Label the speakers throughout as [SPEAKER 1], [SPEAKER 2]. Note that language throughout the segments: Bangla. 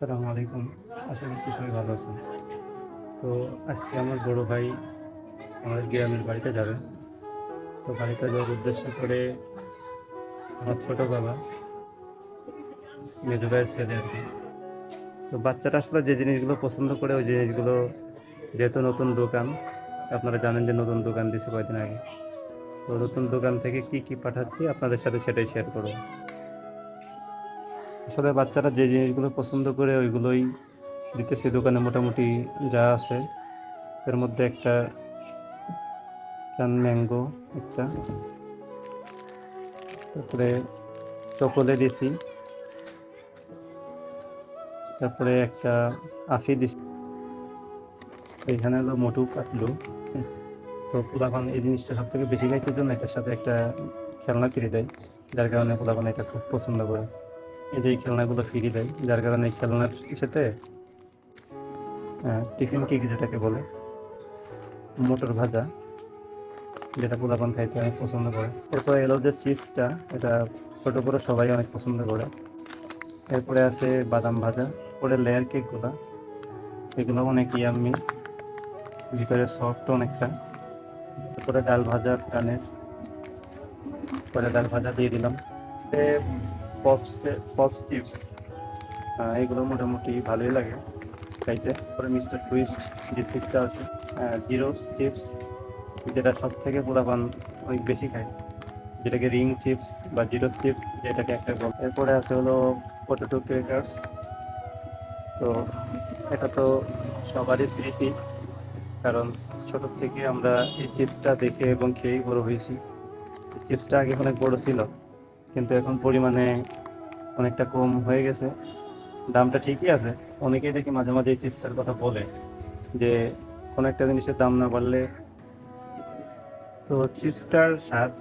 [SPEAKER 1] আসসালামু আলাইকুম। আশা করছি সবাই ভালো আছেন। তো আজকে আমার বড় ভাই আমাদের গ্রামের বাড়িতে যাবেন। তো বাড়িতে যাওয়ার উদ্দেশ্য করে আমার ছোটো বাবা, মেজো ভাইয়ের ছেলে আর কি। তো বাচ্চারা আসলে যে জিনিসগুলো পছন্দ করে ওই জিনিসগুলো যেহেতু নতুন দোকান, আপনারা জানেন যে নতুন দোকান দিয়েছে কয়েকদিন আগে। তো নতুন দোকান থেকে কি কি পাঠাচ্ছি আপনাদের সাথে সেটাই শেয়ার করব। আসলে বাচ্চারা যে জিনিসগুলো পছন্দ করে ওইগুলোই দিতেছে দোকানে মোটামুটি যা আছে। এর মধ্যে একটা ম্যাঙ্গো একটা। তারপরে চকোলে দিছি। তারপরে একটা আফি দিছি। এখানে হলো মোটু কাটলু। তো পোলাপান এই জিনিসটা সব থেকে বেশি খাইতে জন্য এটার সাথে একটা খেলনা কিনে দেয়, যার কারণে পোলাপান এটা খুব পছন্দ করে। এই খেলনাগুলো ফিরিয়ে দেয়, যার কারণে এই খেলনার সাথে টিফিন কেক যেটাকে বলে, মোটর ভাজা, যেটা পোলাপান খাইতে অনেক পছন্দ করে। এরপরে এলো যে চিপসটা, এটা ছোটো করে সবাই অনেক পছন্দ করে। এরপরে আছে বাদাম ভাজা, পরে লেয়ার কেকগুলো। এগুলো অনেক ইয়াম্মি ভিতরে সফট অনেকটা। তারপরে ডাল ভাজা টানের পরে ডাল ভাজা দিয়ে দিলাম। পপস পপস চিপস এগুলো মোটামুটি ভালোই লাগে খাইতে। পরে মিস্টার টুইস্ট যে চিপসটা আছে জিরো চিপস যেটা সব থেকে পুরাপান অনেক বেশি খায়। যেটাকে রিং চিপস বা জিরো চিপস যেটাকে একটা বল। এরপরে আছে হলো পটেটো ক্রেকার্স তো এটা তো সবারই স্মৃতি, কারণ ছোট থেকে আমরা এই চিপসটা দেখে এবং খেয়েই বড় হয়েছি। চিপসটা আগে অনেক বড় ছিল। কিন্তু এখন পরিমাণে অনেকটা কম হয়ে গেছে। দামটা ঠিকই আছে। অনেকেই দেখি মাঝে মাঝে চিপসের কথা বলে যে, কোনো একটা জিনিসের দাম না বাড়লে তো চিপসটার স্বাদ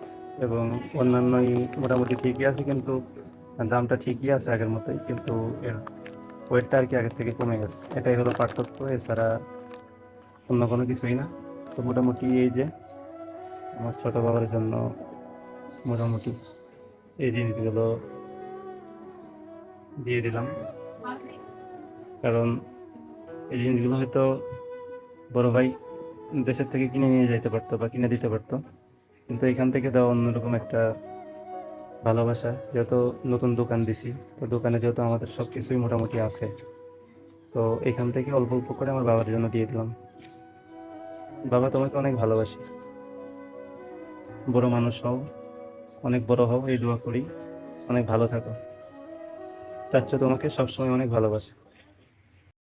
[SPEAKER 1] এবং অন্যান্যই মোটামুটি ঠিকই আছে কিন্তু দামটা ঠিকই আছে আগের মতোই, কিন্তু এর ওয়েটটা আর কি আগের থেকে কমে গেছে। এটাই হলো পার্থক্য, এছাড়া অন্য কোনো কিছুই না। তো মোটামুটি এই যে, আমার ছোটো বাবার জন্য মোটামুটি এই জিনিসগুলো দিয়ে দিলাম। কারণ এই জিনিসগুলো হয়তো বড় ভাই দেশের থেকে কিনে নিয়ে যেতে পারতো বা কিনে দিতে পারতো। কিন্তু এখান থেকে দেওয়া অন্যরকম একটা ভালোবাসা, যেহেতু নতুন দোকান দিছি, তো দোকানে যেহেতু আমাদের সব কিছুই মোটামুটি আছে, তো এখান থেকে অল্প অল্প করে আমার বাবার জন্য দিয়ে দিলাম। বাবা তোমাকে অনেক ভালোবাসি। বড় মানুষ হও। অনেক বড় হও এই দোয়া করি। অনেক ভালো থাকো। চাচ্ছ তোমাকে সবসময় অনেক ভালোবাসে।